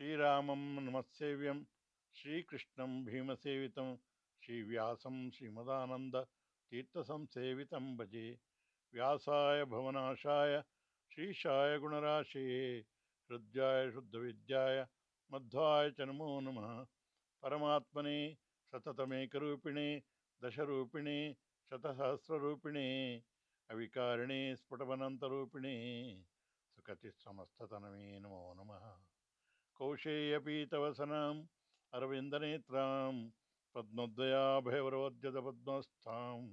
श्रीरामं नमत्सेव्यं श्रीकृष्णं भीमसेवितं श्रीव्यासं श्रीमदानन्दतीर्थसंसेवितं भजे व्यासाय भवनाशाय श्रीशाय गुणराशये हृद्याय शुद्धविद्याय मध्वाय च नमो नमः। परमात्मने, सततमेकरूपिणे, दशरूपिणे, शतसहस्ररूपिणे, अविकारिणे, स्फुटवनन्तरूपिणे, सुखचित्समस्ततनमे नमो नमः। कौशेयपीतवसनाम् अरविन्दनेत्रां पद्मद्वयाभयवरोद्यत पद्मस्थाम्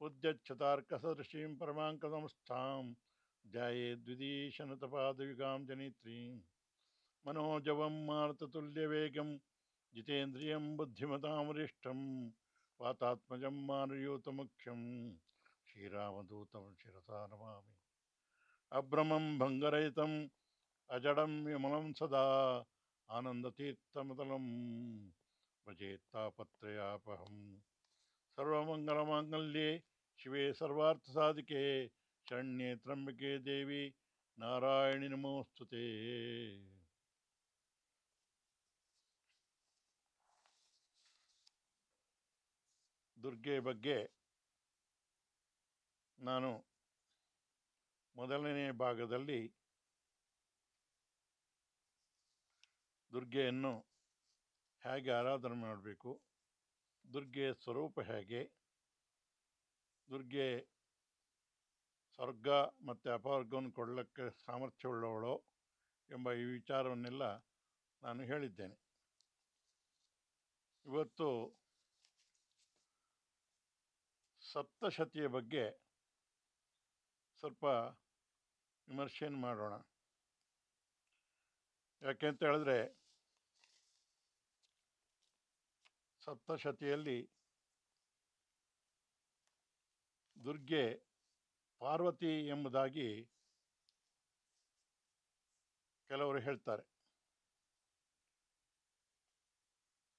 उद्यच्छतार्कसदृशीं परमाङ्कसंस्थां ध्याये द्विदीशनतपादयुगां जनित्रीं मनोजवं मारुततुल्यवेगं जितेन्द्रियं बुद्धिमतामरिष्टं वातात्मजं मानयूतमुख्यं श्रीरामदूतं शिरसा नमामि अभ्रमं भङ्गरहितं ಅಜಡಂ ವಿಮಲಂ ಸದಾ ಆನಂದತೀರ್ಥಮದಲಂ ಪ್ರಜೇತ್ತಾಪತ್ರಯಾಪಹಂ ಸರ್ವಮಂಗಲಮಾಂಗಲ್ಯೆ ಶಿವೇ ಸರ್ವಾರ್ಥ ಸಾಧಿಕೆ ಶರಣ್ಯೆ ತ್ರಂಬಿಕೆ ದೇವಿ ನಾರಾಯಣಿ ನಮೋಸ್ತುತೆ ದುರ್ಗೆ ಬಗ್ಗೆ ನಾನು ಮೊದಲನೇ ಭಾಗದಲ್ಲಿ ದುರ್ಗೆಯನ್ನು ಹೇಗೆ ಆರಾಧನೆ ಮಾಡಬೇಕು, ದುರ್ಗೆಯ ಸ್ವರೂಪ ಹೇಗೆ ದುರ್ಗೆ ಸ್ವರ್ಗ ಮತ್ತು ಅಪವರ್ಗವನ್ನು ಕೊಡಲಿಕ್ಕೆ ಸಾಮರ್ಥ್ಯವುಳ್ಳವಳು ಎಂಬ ಈ ವಿಚಾರವನ್ನೆಲ್ಲ ನಾನು ಹೇಳಿದ್ದೇನೆ. ಇವತ್ತು ಸಪ್ತಶತಿಯ ಬಗ್ಗೆ ಸ್ವಲ್ಪ ವಿಮರ್ಶೆಯನ್ನು ಮಾಡೋಣ. ಯಾಕೆಂತ ಹೇಳಿದ್ರೆ ಸಪ್ತಶತಿಯಲ್ಲಿ ದುರ್ಗೆ ಪಾರ್ವತಿ ಎಂಬುದಾಗಿ ಕೆಲವರು ಹೇಳ್ತಾರೆ.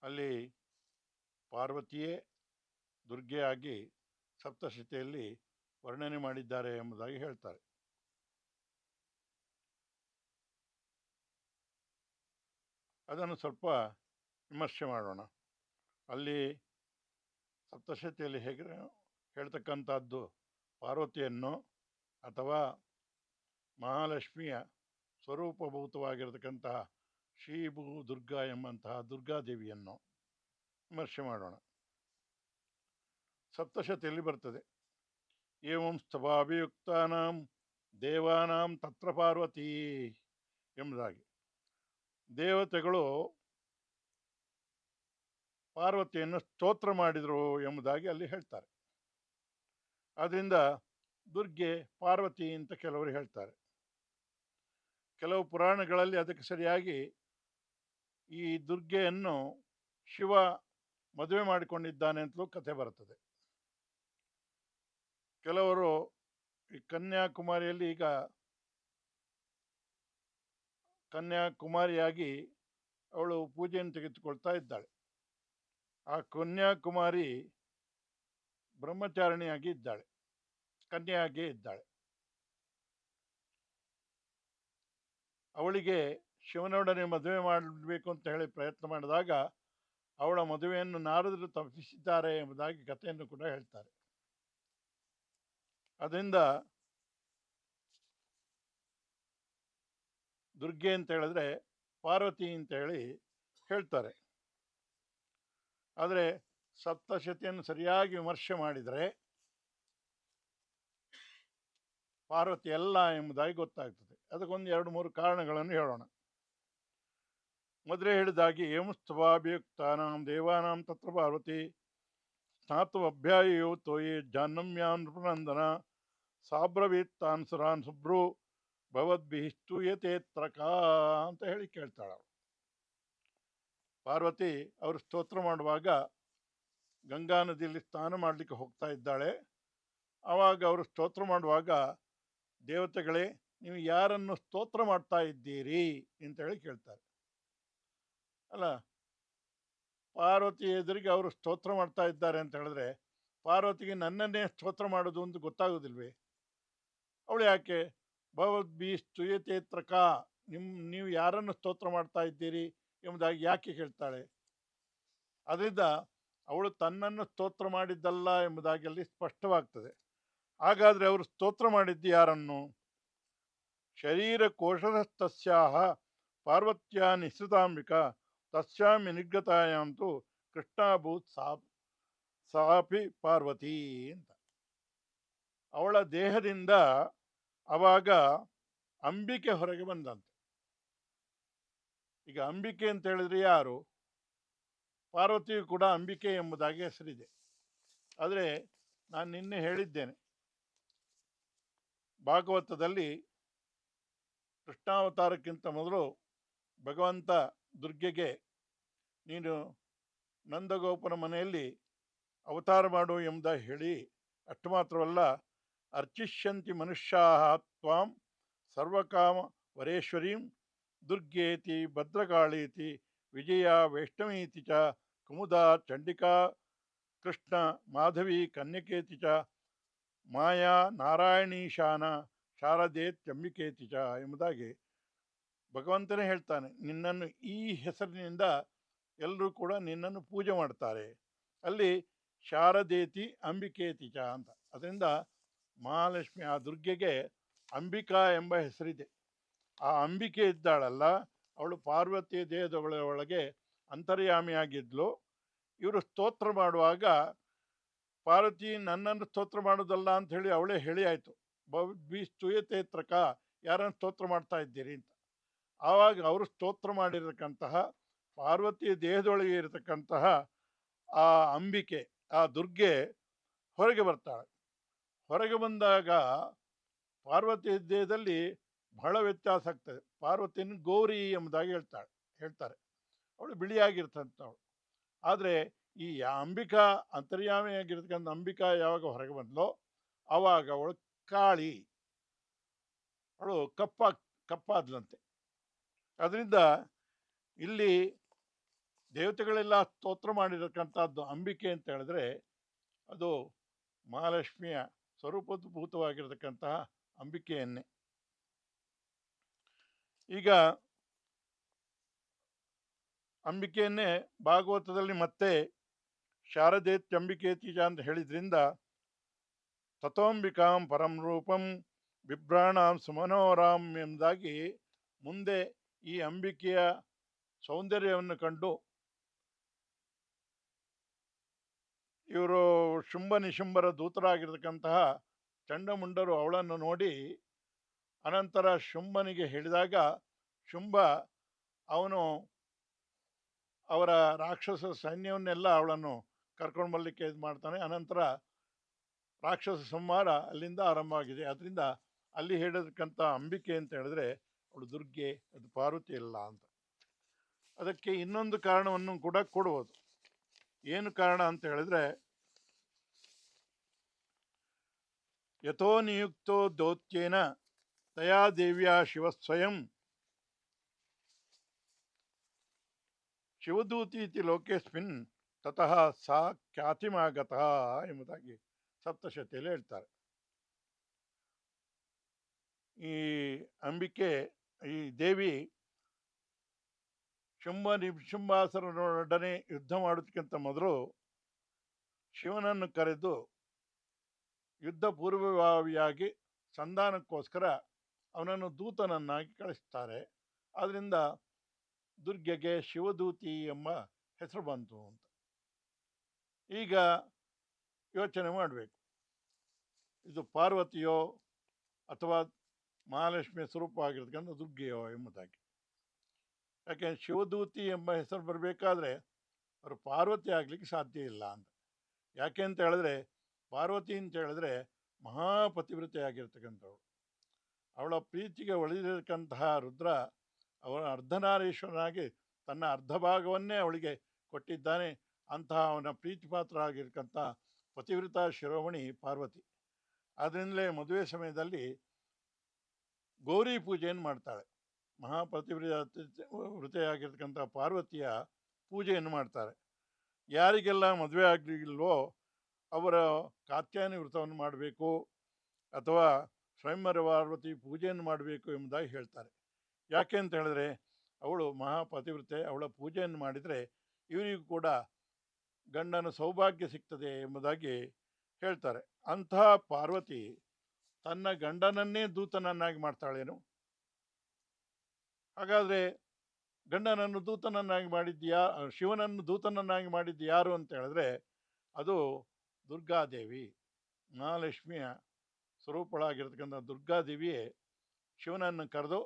ಅಲ್ಲಿ ಪಾರ್ವತಿಯೇ ದುರ್ಗೆಯಾಗಿ ಸಪ್ತಶತಿಯಲ್ಲಿ ವರ್ಣನೆ ಮಾಡಿದ್ದಾರೆ ಎಂಬುದಾಗಿ ಹೇಳ್ತಾರೆ. ಅದನ್ನು ಸ್ವಲ್ಪ ವಿಮರ್ಶೆ ಮಾಡೋಣ. ಅಲ್ಲಿ ಸಪ್ತಶತಿಯಲ್ಲಿ ಹೇಗೆ ಹೇಳ್ತಕ್ಕಂಥದ್ದು, ಪಾರ್ವತಿಯನ್ನು ಅಥವಾ ಮಹಾಲಕ್ಷ್ಮಿಯ ಸ್ವರೂಪಭೂತವಾಗಿರತಕ್ಕಂತಹ ಶ್ರೀಭೂ ದುರ್ಗಾ ಎಂಬಂತಹ ದುರ್ಗಾದೇವಿಯನ್ನು ವಿಮರ್ಶೆ ಮಾಡೋಣ. ಸಪ್ತಶತಿಯಲ್ಲಿ ಬರ್ತದೆ. ಏವಂ ಸ್ತಭಾಭಿಯುಕ್ತಾನಾಂ ದೇವಾನಾಂ ತತ್ರ ಪಾರ್ವತಿ ಎಂಬುದಾಗಿ. ದೇವತೆಗಳು ಪಾರ್ವತಿಯನ್ನು ಸ್ತೋತ್ರ ಮಾಡಿದರು ಎಂಬುದಾಗಿ ಅಲ್ಲಿ ಹೇಳ್ತಾರೆ. ಆದ್ದರಿಂದ ದುರ್ಗೆ, ಪಾರ್ವತಿ ಅಂತ ಕೆಲವರು ಹೇಳ್ತಾರೆ. ಕೆಲವು ಪುರಾಣಗಳಲ್ಲಿ ಅದಕ್ಕೆ ಸರಿಯಾಗಿ ಈ ದುರ್ಗೆಯನ್ನು ಶಿವ ಮದುವೆ ಮಾಡಿಕೊಂಡಿದ್ದಾನೆ ಅಂತಲೂ ಕಥೆ ಬರ್ತದೆ ಕೆಲವರು ಈ ಕನ್ಯಾಕುಮಾರಿಯಲ್ಲಿ ಈಗ ಕನ್ಯಾಕುಮಾರಿಯಾಗಿ ಅವಳು ಪೂಜೆಯನ್ನು ತೆಗೆದುಕೊಳ್ತಾ ಇದ್ದಾಳೆ. ಆ ಕನ್ಯಾಕುಮಾರಿ ಬ್ರಹ್ಮಚಾರಿಣಿಯಾಗಿ ಇದ್ದಾಳೆ. ಕನ್ಯೆಯಾಗಿ ಇದ್ದಾಳೆ. ಅವಳಿಗೆ ಶಿವನೊಡನೆ ಮದುವೆ ಮಾಡಬೇಕು ಅಂತ ಹೇಳಿ ಪ್ರಯತ್ನ ಮಾಡಿದಾಗ ಅವಳ ಮದುವೆಯನ್ನು ನಾರದರು ತಪ್ಪಿಸಿದ್ದಾರೆ ಎಂಬುದಾಗಿ ಕಥೆಯನ್ನು ಕೂಡ ಹೇಳ್ತಾರೆ. ಅದರಿಂದ ದುರ್ಗೆ ಅಂತ ಹೇಳಿದ್ರೆ ಪಾರ್ವತಿ ಅಂತ ಹೇಳಿ ಹೇಳ್ತಾರೆ. ಆದರೆ ಸಪ್ತಶತಿಯನ್ನು ಸರಿಯಾಗಿ ವಿಮರ್ಶೆ ಮಾಡಿದರೆ ಪಾರ್ವತಿ ಅಲ್ಲ ಎಂಬುದಾಗಿ ಗೊತ್ತಾಗ್ತದೆ. ಅದಕ್ಕೊಂದು ಎರಡು ಮೂರು ಕಾರಣಗಳನ್ನು ಹೇಳೋಣ. ಮೊದಲೇ ಹೇಳಿದಾಗಿ ಏಂ ಸ್ತಭಾಭಿಯುಕ್ತಾನಾಂ ದೇವಾನಾಂ ತತ್ರ ಪಾರ್ವತಿ ಸ್ನಾತು ತೋಯಿ ಜಾಹ್ನಮ್ಯಾನ್ ನೃಪನಂದನ ಸಾಬ್ರವೀತ್ತಾನ್ ಸುರಾನ್ ಸುಬ್ರು ಭವದ್ಭಿ ಸ್ತೂಯತೆ ತ್ರಕಾ ಅಂತ ಹೇಳಿ ಕೇಳ್ತಾಳ ಪಾರ್ವತಿ ಅವರು ಸ್ತೋತ್ರ ಮಾಡುವಾಗ ಗಂಗಾ ನದಿಯಲ್ಲಿ ಸ್ನಾನ ಮಾಡಲಿಕ್ಕೆ ಹೋಗ್ತಾ ಇದ್ದಾಳೆ. ಆವಾಗ ಅವರು ಸ್ತೋತ್ರ ಮಾಡುವಾಗ, ದೇವತೆಗಳೇ, ನೀವು ಯಾರನ್ನು ಸ್ತೋತ್ರ ಮಾಡ್ತಾ ಇದ್ದೀರಿ ಅಂತ ಹೇಳಿ ಕೇಳ್ತಾರೆ. ಅಲ್ಲ, ಪಾರ್ವತಿ ಎದುರಿಗೆ ಅವರು ಸ್ತೋತ್ರ ಮಾಡ್ತಾ ಇದ್ದಾರೆ ಅಂತ ಹೇಳಿದ್ರೆ, ಪಾರ್ವತಿಗೆ ನನ್ನನ್ನೇ ಸ್ತೋತ್ರ ಮಾಡೋದು ಅಂತ ಗೊತ್ತಾಗೋದಿಲ್ವೇ? ಅವಳು ಯಾಕೆ? ಭವದ್ಭಿ ಸ್ತುಯತೆ ತ್ರಕ ನಿಮ್ಮ ನೀವು ಯಾರನ್ನು ಸ್ತೋತ್ರ ಮಾಡ್ತಾ ಇದ್ದೀರಿ? ಎಂಬುದಾಗಿ ಯಾಕೆ ಹೇಳ್ತಾಳೆ? ಅದರಿಂದ ಅವಳು ತನ್ನನ್ನು ಸ್ತೋತ್ರ ಮಾಡಿದ್ದಲ್ಲ ಎಂಬುದಾಗಿ ಅಲ್ಲಿ ಸ್ಪಷ್ಟವಾಗ್ತದೆ. ಹಾಗಾದರೆ ಅವರು ಸ್ತೋತ್ರ ಮಾಡಿದ್ದು ಯಾರನ್ನು? ಶರೀರ ಕೋಶದಸ್ತಸ್ಯಾಹ ಪಾರ್ವತ್ಯ ನಿಶ್ಚಿತಾಂಬಿಕ ತಸ್ಯಾಮಿ ನಿರ್ಗತಾಯಾಂತು ಕೃಷ್ಣಾಭೂತ್ ಸಾ ಸಾಪಿ ಪಾರ್ವತಿ ಅಂತ. ಅವಳ ದೇಹದಿಂದ ಅವಾಗ ಅಂಬಿಕೆ ಹೊರಗೆ ಬಂದಂತೆ. ಈಗ ಅಂಬಿಕೆ ಅಂತ ಹೇಳಿದ್ರೆ ಯಾರು? ಪಾರ್ವತಿಯು ಕೂಡ ಅಂಬಿಕೆ ಎಂಬುದಾಗಿ ಹೆಸರಿದೆ. ಆದರೆ ನಾನು ನಿನ್ನೆ ಹೇಳಿದ್ದೇನೆ. ಭಾಗವತದಲ್ಲಿ ಕೃಷ್ಣಾವತಾರಕ್ಕಿಂತ ಮೊದಲು ಭಗವಂತ ದುರ್ಗೆಗೆ ನೀನು ನಂದಗೋಪನ ಮನೆಯಲ್ಲಿ ಅವತಾರ ಮಾಡು ಎಂಬುದಾಗಿ ಹೇಳಿ ಅಷ್ಟು ಮಾತ್ರವಲ್ಲ ಅರ್ಚಿಷ್ಯಂತಿ ಮನುಷ್ಯಾ ತ್ವಾಂ ಸರ್ವಕಾಮ ವರೇಶ್ವರೀಂ ದುರ್ಗೇತಿ, ಭದ್ರಕಾಳೀತಿ, ವಿಜಯ ವೈಷ್ಣವೀತಿ ಚ, ಕುಮುದಾ, ಚಂಡಿಕಾ, ಕೃಷ್ಣ, ಮಾಧವಿ, ಕನ್ಯಕೇತಿ ಚ, ಮಾಯಾ ನಾರಾಯಣೀಶಾನ ಶಾರದೇತ್ಯಂಬಿಕೇತಿ ಚ ಎಂಬುದಾಗಿ ಭಗವಂತನೇ ಹೇಳ್ತಾನೆ. ನಿನ್ನನ್ನು ಈ ಹೆಸರಿನಿಂದ ಎಲ್ಲರೂ ಕೂಡ ನಿನ್ನನ್ನು ಪೂಜೆ ಮಾಡ್ತಾರೆ. ಅಲ್ಲಿ ಶಾರದೇತಿ, ಅಂಬಿಕೇತಿ ಚ ಅಂತ. ಅದರಿಂದ ಮಹಾಲಕ್ಷ್ಮಿ ಆ ದುರ್ಗೆಗೆ ಅಂಬಿಕಾ ಎಂಬ ಹೆಸರಿದೆ. ಆ ಅಂಬಿಕೆ ಇದ್ದಾಳಲ್ಲ, ಅವಳು ಪಾರ್ವತಿ ದೇಹದೊಳ, ಒಳಗೆ ಅಂತರ್ಯಾಮಿಯಾಗಿದ್ಲು. ಇವರು ಸ್ತೋತ್ರ ಮಾಡುವಾಗ, ಪಾರ್ವತಿ ನನ್ನನ್ನು ಸ್ತೋತ್ರ ಮಾಡೋದಲ್ಲ ಅಂತ ಹೇಳಿ ಅವಳೇ ಹೇಳಿ ಆಯಿತು ಬಿ ಸ್ತುಯತೆ ತ್ರಕ, ಯಾರನ್ನು ಸ್ತೋತ್ರ ಮಾಡ್ತಾ ಇದ್ದೀರಿ ಅಂತ. ಆವಾಗ ಅವರು ಸ್ತೋತ್ರ ಮಾಡಿರತಕ್ಕಂತಹ, ಪಾರ್ವತಿ ದೇಹದೊಳಗೆ ಇರತಕ್ಕಂತಹ ಆ ಅಂಬಿಕೆ, ಆ ದುರ್ಗೆ ಹೊರಗೆ ಬರ್ತಾಳೆ. ಹೊರಗೆ ಬಂದಾಗ ಪಾರ್ವತಿ ದೇಹದಲ್ಲಿ ಬಹಳ ವ್ಯತ್ಯಾಸ ಆಗ್ತದೆ. ಪಾರ್ವತಿಯನ್ನು ಗೌರಿ ಎಂಬುದಾಗಿ ಹೇಳ್ತಾಳೆ, ಹೇಳ್ತಾರೆ. ಅವಳು ಬಿಳಿಯಾಗಿರ್ತಂಥವಳು ಆದರೆ ಈ ಅಂಬಿಕಾ, ಅಂತರ್ಯಾಮಿಯಾಗಿರ್ತಕ್ಕಂಥ ಅಂಬಿಕಾ ಯಾವಾಗ ಹೊರಗೆ ಬಂದ್ಲೋ ಆವಾಗ ಅವಳು ಕಾಳಿ. ಅವಳು ಕಪ್ಪ, ಕಪ್ಪಾದ್ಲಂತೆ. ಅದರಿಂದ ಇಲ್ಲಿ ದೇವತೆಗಳೆಲ್ಲ ಸ್ತೋತ್ರ ಮಾಡಿರತಕ್ಕಂಥದ್ದು ಅಂಬಿಕೆ ಅಂತ ಹೇಳಿದ್ರೆ, ಅದು ಮಹಾಲಕ್ಷ್ಮಿಯ ಸ್ವರೂಪದ್ಭೂತವಾಗಿರತಕ್ಕಂತಹ ಅಂಬಿಕೆಯನ್ನೇ. ಈಗ ಅಂಬಿಕೆಯನ್ನೇ ಭಾಗವತದಲ್ಲಿ ಮತ್ತೆ ಶಾರದೇತ್ಯಂಬಿಕೇತೀಜ ಅಂತ ಹೇಳಿದ್ರಿಂದ ತಥೋಂಬಿಕಾಂ ಪರಂ ರೂಪಂ ಬಿಭ್ರಾಣಾಂ ಸುಮನೋರಾಮ್ ಎಂಬುದಾಗಿ ಮುಂದೆ ಈ ಅಂಬಿಕೆಯ ಸೌಂದರ್ಯವನ್ನು ಕಂಡು ಇವರು ಶುಂಭ ನಿಶುಂಭರ ದೂತರಾಗಿರ್ತಕ್ಕಂತಹ ಚಂಡಮುಂಡರು ಅವಳನ್ನು ನೋಡಿ ಅನಂತರ ಶುಂಭನಿಗೆ ಹೇಳಿದಾಗ ಶುಂಭ, ಅವನು ಅವರ ರಾಕ್ಷಸ ಸೈನ್ಯವನ್ನೆಲ್ಲ ಅವಳನ್ನು ಕರ್ಕೊಂಡು ಬರಲಿಕ್ಕೆ ಇದು ಮಾಡ್ತಾನೆ. ಅನಂತರ ರಾಕ್ಷಸ ಸಂಹಾರ ಅಲ್ಲಿಂದ ಆರಂಭ ಆಗಿದೆ. ಅದರಿಂದ ಅಲ್ಲಿ ಹೇಳಿದಕ್ಕಂಥ ಅಂಬಿಕೆ ಅಂತ ಹೇಳಿದ್ರೆ ಅವಳು ದುರ್ಗೆ, ಅದು ಪಾರ್ವತಿ ಇಲ್ಲ ಅಂತ. ಅದಕ್ಕೆ ಇನ್ನೊಂದು ಕಾರಣವನ್ನು ಕೂಡ ಕೊಡುವುದು. ಏನು ಕಾರಣ ಅಂತ ಹೇಳಿದ್ರೆ ಯಥೋ ನಿಯುಕ್ತೋ ದೌತ್ಯೇನ ತಯಾ ದೇವ್ಯಾ ಶಿವಸ್ವಯಂ ಶಿವದೂತಿ ಇತಿ ಲೋಕೇಸ್ಮಿನ್ ತತಃ ಸಾ ಖ್ಯಾತಿಮಾಗತಃ ಎಂಬುದಾಗಿ ಸಪ್ತಶತಿಯಲ್ಲಿ ಹೇಳ್ತಾರೆ. ಈ ಅಂಬಿಕೆ, ಈ ದೇವಿ ಶುಂಭ ನಿಶುಂಭಾಸರನೊಡನೆ ಯುದ್ಧ ಮಾಡೋದಕ್ಕಿಂತ ಮೊದಲು ಶಿವನನ್ನು ಕರೆದು ಯುದ್ಧ ಪೂರ್ವಭಾವಿಯಾಗಿ ಸಂಧಾನಕ್ಕೋಸ್ಕರ ಅವನನ್ನು ದೂತನನ್ನಾಗಿ ಕಳಿಸ್ತಾರೆ. ಆದ್ದರಿಂದ ದುರ್ಗೆಗೆ ಶಿವದೂತಿ ಎಂಬ ಹೆಸರು ಬಂತು ಅಂತ. ಈಗ ಯೋಚನೆ ಮಾಡಬೇಕು. ಇದು ಪಾರ್ವತಿಯೋ ಅಥವಾ ಮಹಾಲಕ್ಷ್ಮಿಯ ಸ್ವರೂಪವಾಗಿರ್ತಕ್ಕಂಥ ದುರ್ಗೆಯೋ ಎಂಬುದಾಗಿ. ಯಾಕೆ ಶಿವದೂತಿ ಎಂಬ ಹೆಸರು ಬರಬೇಕಾದ್ರೆ ಅವರು ಪಾರ್ವತಿ ಆಗಲಿಕ್ಕೆ ಸಾಧ್ಯ ಇಲ್ಲ ಅಂತ. ಯಾಕೆ ಅಂತ ಹೇಳಿದ್ರೆ ಪಾರ್ವತಿ ಅಂತ ಹೇಳಿದ್ರೆ ಮಹಾಪತಿವ್ರತೆಯಾಗಿರ್ತಕ್ಕಂಥವಳು ಅವಳ ಪ್ರೀತಿಗೆ ಒಳಿದಿರತಕ್ಕಂತಹ ರುದ್ರ ಅವರ ಅರ್ಧನಾರೀಶ್ವರನಾಗಿ ತನ್ನ ಅರ್ಧ ಭಾಗವನ್ನೇ ಅವಳಿಗೆ ಕೊಟ್ಟಿದ್ದಾನೆ. ಅಂತಹ ಅವನ ಪ್ರೀತಿ ಪಾತ್ರ ಆಗಿರ್ತಕ್ಕಂಥ ಪತಿವ್ರತ ಶಿರೋಮಣಿ ಪಾರ್ವತಿ. ಅದರಿಂದಲೇ ಮದುವೆ ಸಮಯದಲ್ಲಿ ಗೌರಿ ಪೂಜೆಯನ್ನು ಮಾಡ್ತಾಳೆ? ಮಹಾಪತಿವ್ರತ ವೃತೆಯಾಗಿರ್ತಕ್ಕಂಥ ಪಾರ್ವತಿಯ ಪೂಜೆಯನ್ನು ಮಾಡ್ತಾರೆ? ಯಾರಿಗೆಲ್ಲ ಮದುವೆ ಆಗಲಿಲ್ವೋ ಅವರ ಕಾತ್ಯಾಯನಿ ವ್ರತವನ್ನು ಮಾಡಬೇಕು ಅಥವಾ ಸ್ವಯಂವರ ಪಾರ್ವತಿ ಪೂಜೆಯನ್ನು ಮಾಡಬೇಕು ಎಂಬುದಾಗಿ ಹೇಳ್ತಾರೆ. ಯಾಕೆ ಅಂತ ಹೇಳಿದ್ರೆ, ಅವಳು ಮಹಾಪತಿವ್ರತೆ, ಅವಳ ಪೂಜೆಯನ್ನು ಮಾಡಿದರೆ ಇವರಿಗೂ ಕೂಡ ಗಂಡನ ಸೌಭಾಗ್ಯ ಸಿಗ್ತದೆ ಎಂಬುದಾಗಿ ಹೇಳ್ತಾರೆ. ಅಂತಹ ಪಾರ್ವತಿ ತನ್ನ ಗಂಡನನ್ನೇ ದೂತನನ್ನಾಗಿ ಮಾಡ್ತಾಳೇನು? ಹಾಗಾದರೆ ಗಂಡನನ್ನು ದೂತನನ್ನಾಗಿ ಮಾಡಿದ್ದು ಯಾ ಶಿವನನ್ನು ದೂತನನ್ನಾಗಿ ಮಾಡಿದ್ದು ಯಾರು ಅಂತ ಹೇಳಿದ್ರೆ ಅದು ದುರ್ಗಾದೇವಿ, ಮಹಾಲಕ್ಷ್ಮಿಯ ಸ್ವರೂಪಳಾಗಿರ್ತಕ್ಕಂಥ ದುರ್ಗಾದೇವಿಯೇ ಶಿವನನ್ನು ಕರೆದು,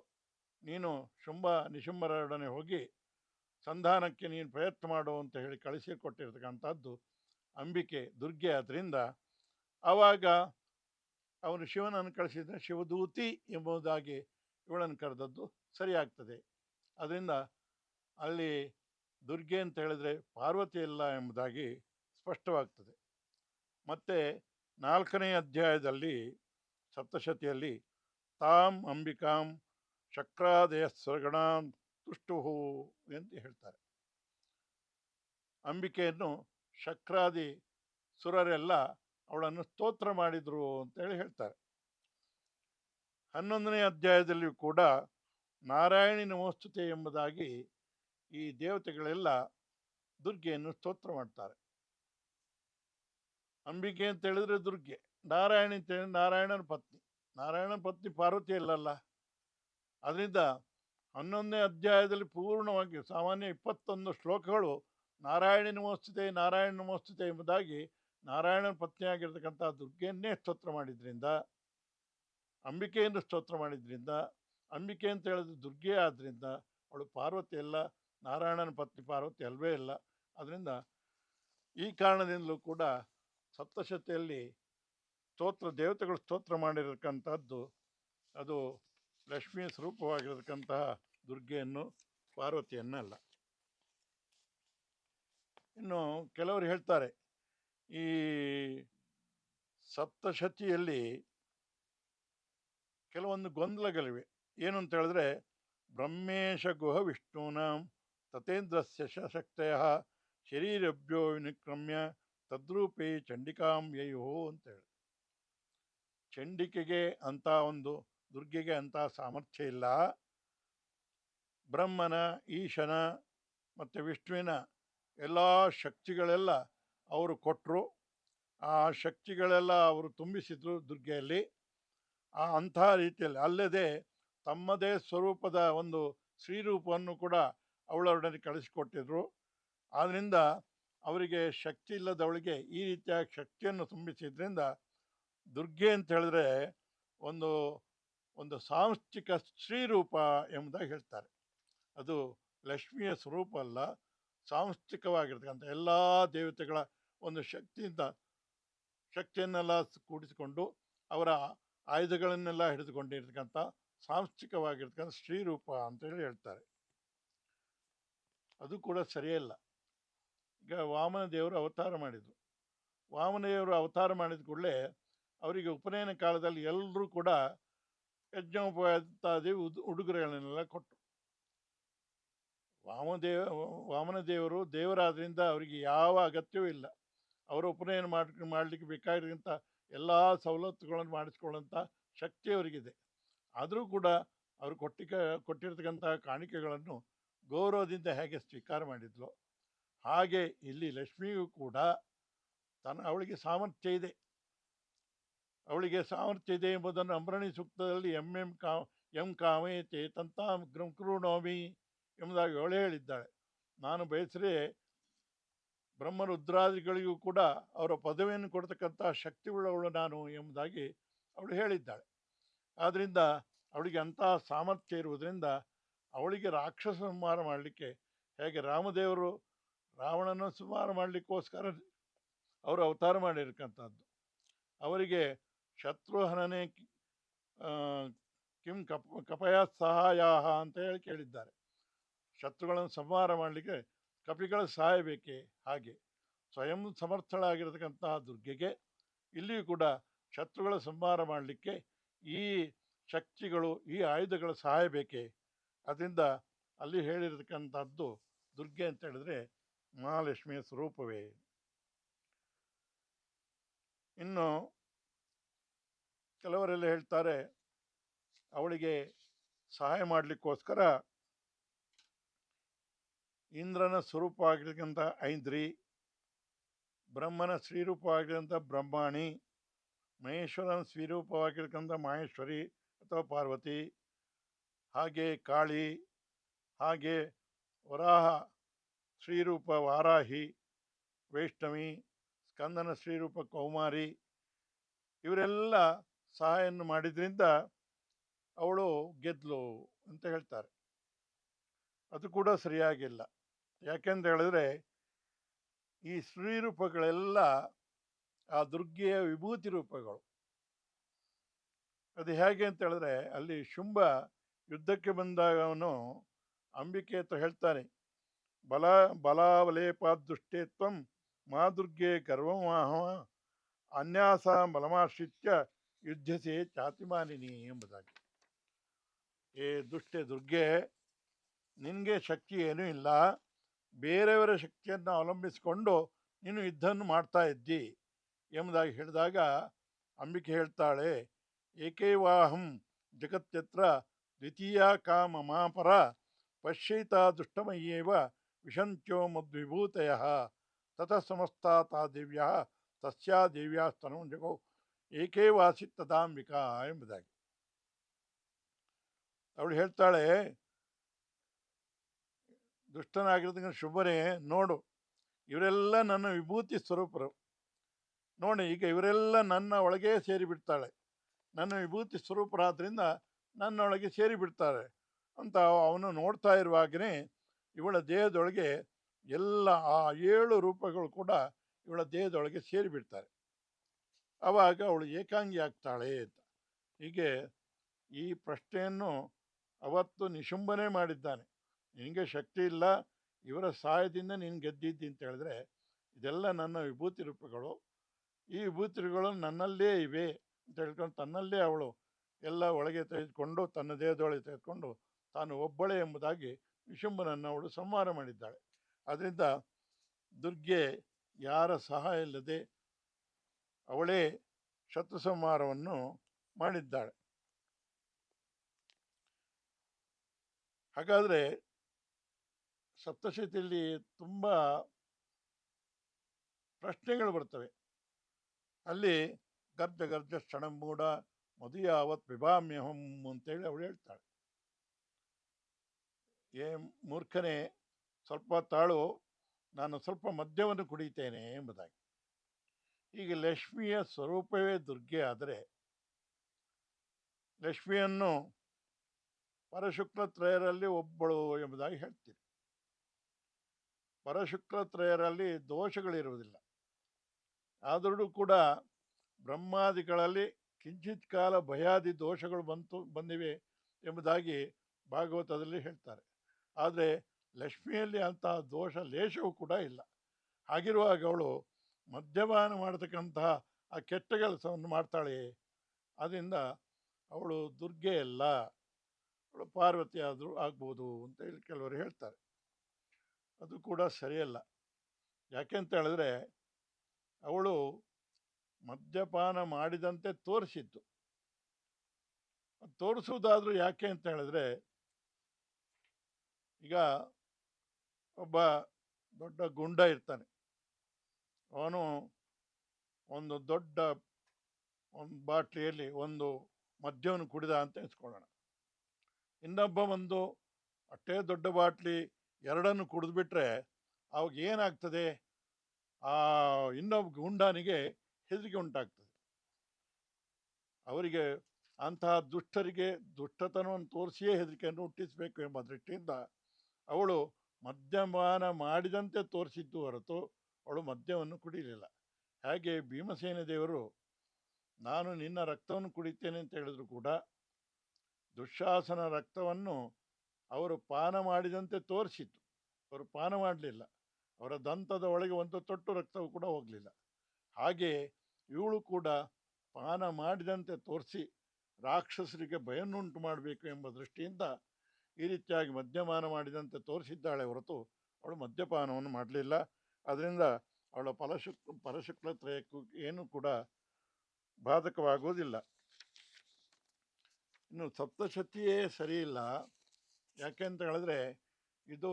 ನೀನು ಶುಂಭ ನಿಶುಂಭರೊಡನೆ ಹೋಗಿ ಸಂಧಾನಕ್ಕೆ ನೀನು ಪ್ರಯತ್ನ ಮಾಡು ಅಂತ ಹೇಳಿ ಕಳಿಸಿಕೊಟ್ಟಿರ್ತಕ್ಕಂಥದ್ದು ಅಂಬಿಕೆ ದುರ್ಗೆ ಆದ್ದರಿಂದ ಆವಾಗ ಅವನು ಶಿವನನ್ನು ಕಳಿಸಿದ ಶಿವದೂತಿ ಎಂಬುದಾಗಿ ಇವಳನ್ನು ಕರೆದದ್ದು ಸರಿಯಾಗ್ತದೆ. ಅದರಿಂದ ಅಲ್ಲಿ ದುರ್ಗೆ ಅಂತ ಹೇಳಿದರೆ ಪಾರ್ವತಿ ಇಲ್ಲ ಎಂಬುದಾಗಿ ಸ್ಪಷ್ಟವಾಗ್ತದೆ. ಮತ್ತು ನಾಲ್ಕನೇ ಅಧ್ಯಾಯದಲ್ಲಿ ಸಪ್ತಶತಿಯಲ್ಲಿ ತಾಂ ಅಂಬಿಕಾಂ ಶಕ್ರಾದಯ ಸ್ವರ್ಗಣಾಂ ತುಷ್ಟುಹು ಅಂತ ಹೇಳ್ತಾರೆ. ಅಂಬಿಕೆಯನ್ನು ಶಕ್ರಾದಿ ಸುರರೆಲ್ಲ ಅವಳನ್ನು ಸ್ತೋತ್ರ ಮಾಡಿದರು ಅಂತೇಳಿ ಹೇಳ್ತಾರೆ. ಹನ್ನೊಂದನೇ ಅಧ್ಯಾಯದಲ್ಲಿಯೂ ಕೂಡ ನಾರಾಯಣಿ ನಮೋಸ್ತುತೆ ಎಂಬುದಾಗಿ ಈ ದೇವತೆಗಳೆಲ್ಲ ದುರ್ಗೆಯನ್ನು ಸ್ತೋತ್ರ ಮಾಡ್ತಾರೆ. ಅಂಬಿಕೆ ಅಂತ ಹೇಳಿದ್ರೆ ದುರ್ಗೆ. ನಾರಾಯಣಿ ನಾರಾಯಣನ ಪತ್ನಿ. ನಾರಾಯಣನ ಪತ್ನಿ ಪಾರ್ವತಿ ಅಲ್ಲಲ್ಲ? ಅದರಿಂದ ಹನ್ನೊಂದನೇ ಅಧ್ಯಾಯದಲ್ಲಿ ಪೂರ್ಣವಾಗಿ ಸಾಮಾನ್ಯ ಇಪ್ಪತ್ತೊಂದು ಶ್ಲೋಕಗಳು ನಾರಾಯಣ ನಮೋಸ್ತುತೆ ನಾರಾಯಣ ನಮೋಸ್ತುತೆ ಎಂಬುದಾಗಿ ನಾರಾಯಣನ ಪತ್ನಿಯಾಗಿರ್ತಕ್ಕಂಥ ದುರ್ಗೆಯನ್ನೇ ಸ್ತೋತ್ರ ಮಾಡಿದ್ರಿಂದ, ಅಂಬಿಕೆಯನ್ನು ಸ್ತೋತ್ರ ಮಾಡಿದ್ರಿಂದ, ಅಂಬಿಕೆ ಅಂತ ಹೇಳಿದ್ರೆ ದುರ್ಗೆ ಆದ್ದರಿಂದ ಅವಳು ಪಾರ್ವತಿ ಅಲ್ಲ, ನಾರಾಯಣನ ಪತ್ನಿ ಪಾರ್ವತಿ ಅಲ್ವೇ ಇಲ್ಲ. ಅದರಿಂದ ಈ ಕಾರಣದಿಂದಲೂ ಕೂಡ ಸಪ್ತಶತಿಯಲ್ಲಿ ಸ್ತೋತ್ರ, ದೇವತೆಗಳು ಸ್ತೋತ್ರ ಮಾಡಿರತಕ್ಕಂಥದ್ದು, ಅದು ಲಕ್ಷ್ಮಿಯ ಸ್ವರೂಪವಾಗಿರತಕ್ಕಂತಹ ದುರ್ಗೆಯನ್ನು, ಪಾರ್ವತಿಯನ್ನಲ್ಲ. ಇನ್ನು ಕೆಲವರು ಹೇಳ್ತಾರೆ, ಈ ಸಪ್ತಶತಿಯಲ್ಲಿ ಕೆಲವೊಂದು ಗೊಂದಲಗಳಿವೆ. ಏನು ಅಂತ ಹೇಳಿದ್ರೆ, ಬ್ರಹ್ಮೇಶ ಗುಹ ವಿಷ್ಣೂನಾಂ ತತೇಂದ್ರಸ್ಯ ಶಕ್ತಯ ಶರೀರಭ್ಯೋ ವಿನಿಕ್ರಮ್ಯ ತದ್ರೂಪೇ ಚಂಡಿಕಾಂ ಯಯೋ ಅಂತೇಳಿ ಚಂಡಿಕೆಗೆ ಅಂತ ಒಂದು, ದುರ್ಗೆಗೆ ಅಂತ ಸಾಮರ್ಥ್ಯ ಇಲ್ಲ. ಬ್ರಹ್ಮನ, ಈಶನ ಮತ್ತು ವಿಷ್ಣುವಿನ ಎಲ್ಲ ಶಕ್ತಿಗಳೆಲ್ಲ ಅವರು ಕೊಟ್ಟರು ಆ ಶಕ್ತಿಗಳೆಲ್ಲ ಅವರು ತುಂಬಿಸಿದ್ರು ದುರ್ಗೆಯಲ್ಲಿ. ಆ ಅಂಥ ರೀತಿಯಲ್ಲಿ ಅಲ್ಲದೆ ತಮ್ಮದೇ ಸ್ವರೂಪದ ಒಂದು ಶ್ರೀರೂಪವನ್ನು ಕೂಡ ಅವಳೊಡನೆ ಕಳಿಸಿಕೊಟ್ಟಿದ್ರು. ಆದ್ದರಿಂದ ಅವರಿಗೆ ಶಕ್ತಿ ಇಲ್ಲದವಳಿಗೆ ಈ ರೀತಿಯ ಶಕ್ತಿಯನ್ನು ತುಂಬಿಸಿದ್ರಿಂದ ದುರ್ಗೆ ಅಂತ ಹೇಳಿದ್ರೆ ಒಂದು ಒಂದು ಸಾಂಸ್ಥಿಕ ಶ್ರೀರೂಪ ಎಂಬುದಾಗಿ ಹೇಳ್ತಾರೆ. ಅದು ಲಕ್ಷ್ಮಿಯ ಸ್ವರೂಪ ಅಲ್ಲ, ಸಾಂಸ್ಥಿಕವಾಗಿರ್ತಕ್ಕಂಥ ಎಲ್ಲ ದೇವತೆಗಳ ಒಂದು ಶಕ್ತಿಯಿಂದ, ಶಕ್ತಿಯನ್ನೆಲ್ಲ ಕೂಡಿಸಿಕೊಂಡು ಅವರ ಆಯುಧಗಳನ್ನೆಲ್ಲ ಹಿಡಿದುಕೊಂಡಿರ್ತಕ್ಕಂಥ ಸಾಂಸ್ಥಿಕವಾಗಿರ್ತಕ್ಕಂಥ ಶ್ರೀರೂಪ ಅಂತೇಳಿ ಹೇಳ್ತಾರೆ. ಅದು ಕೂಡ ಸರಿಯಲ್ಲ. ಈಗ ವಾಮನ ದೇವರು ಅವತಾರ ಮಾಡಿದರು ವಾಮನ ದೇವರು ಅವತಾರ ಮಾಡಿದ ಕೂಡಲೇ ಅವರಿಗೆ ಉಪನಯನ ಕಾಲದಲ್ಲಿ ಎಲ್ಲರೂ ಕೂಡ ಯಜ್ಞೋಪಯುಕ್ತಾದಿ ಉದ್, ಉಡುಗೊರೆಗಳನ್ನೆಲ್ಲ ಕೊಟ್ಟರು ವಾಮದೇವ ವಾಮನ ದೇವರು ದೇವರಾದ್ರಿಂದ ಅವರಿಗೆ ಯಾವ ಅಗತ್ಯವೂ ಇಲ್ಲ. ಅವರ ಉಪನಯನ ಮಾಡಿ, ಮಾಡಲಿಕ್ಕೆ ಬೇಕಾಗಿರೋಂಥ ಎಲ್ಲ ಸವಲತ್ತುಗಳನ್ನು ಮಾಡಿಸ್ಕೊಳ್ಳೋಂಥ ಶಕ್ತಿ ಅವರಿಗಿದೆ. ಆದರೂ ಕೂಡ ಅವರು ಕೊಟ್ಟಿಕ, ಕೊಟ್ಟಿರ್ತಕ್ಕಂಥ ಕಾಣಿಕೆಗಳನ್ನು ಗೌರವದಿಂದ ಹೇಗೆ ಸ್ವೀಕಾರ ಮಾಡಿದ್ಲು ಹಾಗೆ ಇಲ್ಲಿ ಲಕ್ಷ್ಮಿಯೂ ಕೂಡ ತನ್ನ ಅವಳಿಗೆ ಸಾಮರ್ಥ್ಯ ಇದೆ. ಅವಳಿಗೆ ಸಾಮರ್ಥ್ಯ ಇದೆ ಎಂಬುದನ್ನು ಅಂಬರಣಿ ಸೂಕ್ತದಲ್ಲಿ ಎಂ ಎಂ ಕಾ, ಎಂ ಕಾಮಯತೆ ತಂತಾಂ ಗ್ರಂಕೃಣೋಮಿ ಎಂಬುದಾಗಿ ಅವಳೇ ಹೇಳಿದ್ದಾಳೆ. ನಾನು ಬಯಸರೆ ಬ್ರಹ್ಮರುದ್ರಾದಿಗಳಿಗೂ ಕೂಡ ಅವರ ಪದವಿಯನ್ನು ಕೊಡ್ತಕ್ಕಂಥ ಶಕ್ತಿಯುಳ್ಳವಳು ನಾನು ಎಂಬುದಾಗಿ ಅವಳು ಹೇಳಿದ್ದಾಳೆ. ಆದ್ದರಿಂದ ಅವಳಿಗೆ ಅಂತಹ ಸಾಮರ್ಥ್ಯ ಇರುವುದರಿಂದ ಅವಳಿಗೆ ರಾಕ್ಷಸ ಸಂಹಾರ ಮಾಡಲಿಕ್ಕೆ ಹೇಗೆ ರಾಮದೇವರು ರಾವಣನ ಸಂಹಾರ ಮಾಡಲಿಕ್ಕೋಸ್ಕರ ಅವರು ಅವತಾರ ಮಾಡಿರ್ತಕ್ಕಂಥದ್ದು ಅವರಿಗೆ ಶತ್ರುಹನನೇ ಕಿಂ ಕಪ್ ಕಪಯ ಸಹಾಯ ಅಂತ ಹೇಳಿ ಕೇಳಿದ್ದಾರೆ. ಶತ್ರುಗಳನ್ನು ಸಂಹಾರ ಮಾಡಲಿಕ್ಕೆ ಕಪಿಗಳ ಸಹಾಯ ಬೇಕೇ? ಹಾಗೆ. ಸ್ವಯಂ ಸಮರ್ಥಳಾಗಿರತಕ್ಕಂತಹ ದುರ್ಗೆಗೆ ಇಲ್ಲಿಯೂ ಕೂಡ ಶತ್ರುಗಳ ಸಂಹಾರ ಮಾಡಲಿಕ್ಕೆ ಈ ಶಕ್ತಿಗಳು, ಈ ಆಯುಧಗಳ ಸಹಾಯ ಬೇಕೇ? ಅದರಿಂದ ಅಲ್ಲಿ ಹೇಳಿರತಕ್ಕಂಥದ್ದು ದುರ್ಗೆ ಅಂತ ಹೇಳಿದ್ರೆ ಮಹಾಲಕ್ಷ್ಮಿಯ ಸ್ವರೂಪವೇ. ಇನ್ನು ಕೆಲವರೆಲ್ಲ ಹೇಳ್ತಾರೆ, ಅವಳಿಗೆ ಸಹಾಯ ಮಾಡಲಿಕ್ಕೋಸ್ಕರ ಇಂದ್ರನ ಸ್ವರೂಪ ಆಗಿರ್ತಕ್ಕಂಥ ಐಂದ್ರಿ, ಬ್ರಹ್ಮನ ಶ್ರೀರೂಪ ಆಗಿರ್ತಕ್ಕಂಥ ಬ್ರಹ್ಮಾಣಿ, ಮಹೇಶ್ವರನ ಸ್ವೀರೂಪವಾಗಿರ್ತಕ್ಕಂಥ ಮಹೇಶ್ವರಿ ಅಥವಾ ಪಾರ್ವತಿ, ಹಾಗೆ ಕಾಳಿ, ಹಾಗೆ ವರಾಹ ಶ್ರೀರೂಪ ವಾರಾಹಿ, ವೈಷ್ಣವಿ, ಸ್ಕಂದನ ಶ್ರೀರೂಪ ಕೌಮಾರಿ, ಇವರೆಲ್ಲ ಸಹಾಯನ್ನು ಮಾಡಿದ್ರಿಂದ ಅವಳು ಗೆದ್ಲು ಅಂತ ಹೇಳ್ತಾರೆ. ಅದು ಕೂಡ ಸರಿಯಾಗಿಲ್ಲ. ಯಾಕೆಂತ ಹೇಳಿದ್ರೆ ಈ ಶ್ರೀರೂಪಗಳೆಲ್ಲ ಆ ದುರ್ಗೆಯ ವಿಭೂತಿ ರೂಪಗಳು. ಅದು ಹೇಗೆ ಅಂತ ಹೇಳಿದ್ರೆ ಅಲ್ಲಿ ಶುಂಭ ಯುದ್ಧಕ್ಕೆ ಬಂದಾಗ ಅವನು ಅಂಬಿಕೆ ಅಂತ ಹೇಳ್ತಾನೆ, ಬಲ ಬಲಾವಲೇಪಾದುಷ್ಟೇತ್ವಂ ಮಾ ದುರ್ಗೆ ಗರ್ವಮಾಹ ಅನ್ಯಾಸ ಬಲಮಾಶ್ರಿತ್ಯ ಯುದ್ಧಸೆ ಚಾತಿಮಾನಿನಿ ಎಂಬುದಾಗಿ. ಏ ದುಷ್ಟೆ ದುರ್ಗೆ, ನಿನಗೆ ಶಕ್ತಿ ಏನೂ ಇಲ್ಲ. ಬೇರೆಯವರ ಶಕ್ತಿಯನ್ನು ಅವಲಂಬಿಸಿಕೊಂಡು ನೀನು ಯುದ್ಧವನ್ನು ಮಾಡ್ತಾ ಇದ್ದಿ ಎಂಬುದಾಗಿ ಹೇಳಿದಾಗ ಅಂಬಿಕೆ ಹೇಳ್ತಾಳೆ ಏಕೈವಾಹಂ ಜಗತ್ಯತ್ರ ದ್ವಿತೀಯ ಕಾಮ ಮಾಪರ ಪಶ್ಯೈತ ದುಷ್ಟಮಯ್ಯೇವ ವಿಶಂತ್ಯೋ ಮದ್ವಿಭೂತಯ. ತತಃ ಸಮಸ್ತಾ ತಾ ದೇವ್ಯ ತಸ್ಯಾ ದೇವ್ಯಾ ಸ್ತನಂ ಜಗೋ ಏಕೇವಾಸಿ ತದಾಂಬಿಕಾ ಎಂಬುದಾಗಿ. ಅವಳು ಹೇಳ್ತಾಳೆ ದುಷ್ಟನಾಗಿರ್ತಕ್ಕಂಥ ಶುಭನೇ ನೋಡು, ಇವರೆಲ್ಲ ನನ್ನ ವಿಭೂತಿ ಸ್ವರೂಪರು. ನೋಡಿ, ಈಗ ಇವರೆಲ್ಲ ನನ್ನ ಒಳಗೆ ಸೇರಿಬಿಡ್ತಾಳೆ. ನನ್ನ ವಿಭೂತಿ ಸ್ವರೂಪರಾದ್ರಿಂದ ನನ್ನೊಳಗೆ ಸೇರಿಬಿಡ್ತಾರೆ ಅಂತ ಅವನು ನೋಡ್ತಾ ಇರುವಾಗಲೇ ಇವಳ ದೇಹದೊಳಗೆ ಎಲ್ಲ ಆ ಏಳು ರೂಪಗಳು ಕೂಡ ಇವಳ ದೇಹದೊಳಗೆ ಸೇರಿಬಿಡ್ತಾರೆ. ಆವಾಗ ಅವಳು ಏಕಾಂಗಿ ಆಗ್ತಾಳೆ ಅಂತ. ಹೀಗೆ ಈ ಪ್ರಶ್ನೆಯನ್ನು ಅವತ್ತು ನಿಶುಂಬನೆ ಮಾಡಿದ್ದಾನೆ. ನಿನಗೆ ಶಕ್ತಿ ಇಲ್ಲ, ಇವರ ಸಹಾಯದಿಂದ ನೀನು ಗೆದ್ದಿದ್ದಿ ಅಂತ ಹೇಳಿದ್ರೆ, ಇದೆಲ್ಲ ನನ್ನ ವಿಭೂತಿ ರೂಪಗಳು. ಈ ವಿಭೂತಿಗಳು ನನ್ನಲ್ಲೇ ಇವೆ ಅಂತ ಹೇಳ್ಕೊಂಡು ತನ್ನಲ್ಲೇ ಅವಳು ಎಲ್ಲ ಒಳಗೆ ತೆಗೆದುಕೊಂಡು, ತನ್ನ ದೇಹದೊಳಗೆ ತೆಗೆದುಕೊಂಡು ತಾನು ಒಬ್ಬಳೇ ಎಂಬುದಾಗಿ ನಿಶುಂಬನನ್ನು ಅವಳು ಸಂಹಾರ ಮಾಡಿದ್ದಾಳೆ. ಅದರಿಂದ ದುರ್ಗೆ ಯಾರ ಸಹಾಯ ಇಲ್ಲದೆ ಅವಳೇ ಶತ್ರು ಸಂಹಾರವನ್ನು ಮಾಡಿದ್ದಾಳೆ. ಹಾಗಾದರೆ ಸಪ್ತಶತಿಯಲ್ಲಿ ತುಂಬ ಪ್ರಶ್ನೆಗಳು ಬರ್ತವೆ. ಅಲ್ಲಿ ಗರ್ಜ ಗರ್ಜ ಕ್ಷಣಮೂಢ ಮದುಯಾವತ್ ವಿಭಾಮ್ಯಹಂ ಅಂತೇಳಿ ಅವಳು ಹೇಳ್ತಾಳೆ. ಏ ಮೂರ್ಖನೇ ಸ್ವಲ್ಪ ತಾಳು ನಾನು ಸ್ವಲ್ಪ ಮದ್ಯವನ್ನು ಕುಡಿತೇನೆ ಎಂಬುದಾಗಿ. ಈಗ ಲಕ್ಷ್ಮಿಯ ಸ್ವರೂಪವೇ ದುರ್ಗೆ ಆದರೆ, ಲಕ್ಷ್ಮಿಯನ್ನು ಪರಶುಕ್ಲ ತ್ರಯರಲ್ಲಿ ಒಬ್ಬಳು ಎಂಬುದಾಗಿ ಹೇಳ್ತೀರಿ. ಪರಶುಕ್ಲ ತ್ರಯರಲ್ಲಿ ದೋಷಗಳಿರುವುದಿಲ್ಲ. ಆದರೂ ಕೂಡ ಬ್ರಹ್ಮಾದಿಗಳಲ್ಲಿ ಕಿಂಚಿತ್ ಕಾಲ ಭಯಾದಿ ದೋಷಗಳು ಬಂತು, ಬಂದಿವೆ ಎಂಬುದಾಗಿ ಭಾಗವತದಲ್ಲಿ ಹೇಳ್ತಾರೆ. ಆದರೆ ಲಕ್ಷ್ಮಿಯಲ್ಲಿ ಅಂತಹ ದೋಷ ಲೇಷವೂ ಕೂಡ ಇಲ್ಲ. ಹಾಗಿರುವಾಗ ಅವಳು ಮದ್ಯಪಾನ ಮಾಡತಕ್ಕಂತಹ ಆ ಕೆಟ್ಟ ಕೆಲಸವನ್ನು ಮಾಡ್ತಾಳೆ. ಅದರಿಂದ ಅವಳು ದುರ್ಗೆ ಅಲ್ಲ, ಅವಳು ಪಾರ್ವತಿ ಆದರೂ ಆಗ್ಬೋದು ಅಂತ ಹೇಳಿ ಕೆಲವರು ಹೇಳ್ತಾರೆ. ಅದು ಕೂಡ ಸರಿಯಲ್ಲ. ಯಾಕೆ ಅಂತ ಹೇಳಿದ್ರೆ ಅವಳು ಮದ್ಯಪಾನ ಮಾಡಿದಂತೆ ತೋರಿಸಿತ್ತು. ತೋರಿಸುವುದಾದ್ರೂ ಯಾಕೆ ಅಂತ ಹೇಳಿದ್ರೆ ಈಗ ಒಬ್ಬ ದೊಡ್ಡ ಗುಂಡ ಇರ್ತಾನೆ. ಅವನು ಒಂದು ದೊಡ್ಡ ಒಂದು ಬಾಟ್ಲಿಯಲ್ಲಿ ಒಂದು ಮದ್ಯವನ್ನು ಕುಡಿದ ಅಂತ ಎನಿಸ್ಕೊಳ್ಳೋಣ ಇನ್ನೊಬ್ಬ ಒಂದು ಅಷ್ಟೇ ದೊಡ್ಡ ಬಾಟ್ಲಿ ಎರಡನ್ನು ಕುಡಿದ್ಬಿಟ್ರೆ ಅವಾಗ ಏನಾಗ್ತದೆ? ಆ ಇನ್ನೊಬ್ಬ ಗುಂಡಾನಿಗೆ ಹೆದರಿಕೆ ಉಂಟಾಗ್ತದೆ. ಅವರಿಗೆ ಅಂತಹ ದುಷ್ಟರಿಗೆ ದುಷ್ಟತನವನ್ನು ತೋರಿಸಿಯೇ ಹೆದರಿಕೆಯನ್ನು ಹುಟ್ಟಿಸಬೇಕು ಎಂಬ ದೃಷ್ಟಿಯಿಂದ ಅವಳು ಮದ್ಯಪಾನ ಮಾಡಿದಂತೆ ತೋರಿಸಿದ್ದು ಹೊರತು ಅವಳು ಮದ್ಯವನ್ನು ಕುಡಿಯಲಿಲ್ಲ ಹಾಗೆ ಭೀಮಸೇನ ದೇವರು, ನಾನು ನಿನ್ನ ರಕ್ತವನ್ನು ಕುಡಿತೇನೆ ಅಂತ ಹೇಳಿದ್ರು ಕೂಡ ದುಶ್ಯಾಸನ ರಕ್ತವನ್ನು ಅವರು ಪಾನ ಮಾಡಿದಂತೆ ತೋರಿಸಿತ್ತು. ಅವರು ಪಾನ ಮಾಡಲಿಲ್ಲ. ಅವರ ದಂತದ ಒಳಗೆ ಒಂದು ತೊಟ್ಟು ರಕ್ತವು ಕೂಡ ಹೋಗಲಿಲ್ಲ. ಹಾಗೆ ಇವಳು ಕೂಡ ಪಾನ ಮಾಡಿದಂತೆ ತೋರಿಸಿ ರಾಕ್ಷಸರಿಗೆ ಭಯನ್ನುಂಟು ಮಾಡಬೇಕು ಎಂಬ ದೃಷ್ಟಿಯಿಂದ ಈ ರೀತಿಯಾಗಿ ಮದ್ಯಪಾನ ಮಾಡಿದಂತೆ ತೋರಿಸಿದ್ದಾಳೆ ಹೊರತು ಅವಳು ಮದ್ಯಪಾನವನ್ನು ಮಾಡಲಿಲ್ಲ. ಅದರಿಂದ ಅವಳ ಫಲಶುಕ್ ಪರಶುಕ್ಲತ್ರಯಕ್ಕೂ ಏನೂ ಕೂಡ ಬಾಧಕವಾಗುವುದಿಲ್ಲ. ಇನ್ನು ಸಪ್ತಶತಿಯೇ ಸರಿ ಇಲ್ಲ ಯಾಕೆ ಅಂತ ಹೇಳಿದ್ರೆ, ಇದು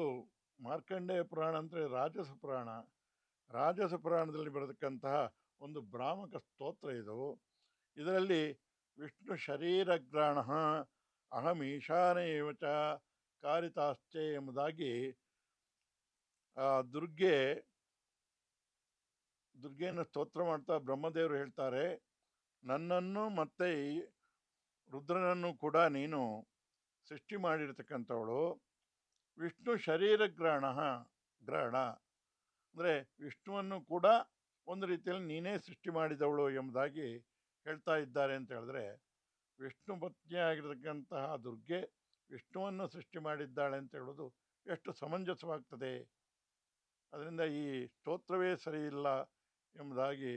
ಮಾರ್ಕಂಡೇಯ ಪುರಾಣ ಅಂದರೆ ರಾಜಸ ಪುರಾಣ. ರಾಜಸ ಪುರಾಣದಲ್ಲಿ ಬರತಕ್ಕಂತಹ ಒಂದು ಬ್ರಾಹ್ಮಕ ಸ್ತೋತ್ರ ಇದು. ಇದರಲ್ಲಿ ವಿಷ್ಣು ಶರೀರಗ್ರಾಣ ಅಹಂ ಈಶಾನೇವಚ ಕಾರಿತಾಶ್ಚೆ ಎಂಬುದಾಗಿ ದುರ್ಗೆ ದುರ್ಗೆಯನ್ನು ಸ್ತೋತ್ರ ಮಾಡ್ತಾ ಬ್ರಹ್ಮದೇವರು ಹೇಳ್ತಾರೆ, ನನ್ನನ್ನು ಮತ್ತೆ ರುದ್ರನನ್ನು ಕೂಡ ನೀನು ಸೃಷ್ಟಿ ಮಾಡಿರ್ತಕ್ಕಂಥವಳು. ವಿಷ್ಣು ಶರೀರ ಗ್ರಹಣ ಗ್ರಹಣ. ಅಂದರೆ ವಿಷ್ಣುವನ್ನು ಕೂಡ ಒಂದು ರೀತಿಯಲ್ಲಿ ನೀನೇ ಸೃಷ್ಟಿ ಮಾಡಿದವಳು ಎಂಬುದಾಗಿ ಹೇಳ್ತಾ ಇದ್ದಾರೆ ಅಂತ ಹೇಳಿದ್ರೆ, ವಿಷ್ಣು ಪತ್ನಿಯಾಗಿರ್ತಕ್ಕಂತಹ ದುರ್ಗೆ ವಿಷ್ಣುವನ್ನು ಸೃಷ್ಟಿ ಮಾಡಿದ್ದಾಳೆ ಅಂತ ಹೇಳೋದು ಎಷ್ಟು ಸಮಂಜಸವಾಗ್ತದೆ. ಅದರಿಂದ ಈ ಸ್ತೋತ್ರವೇ ಸರಿ ಇಲ್ಲ. ಎಂಬುದಾಗಿ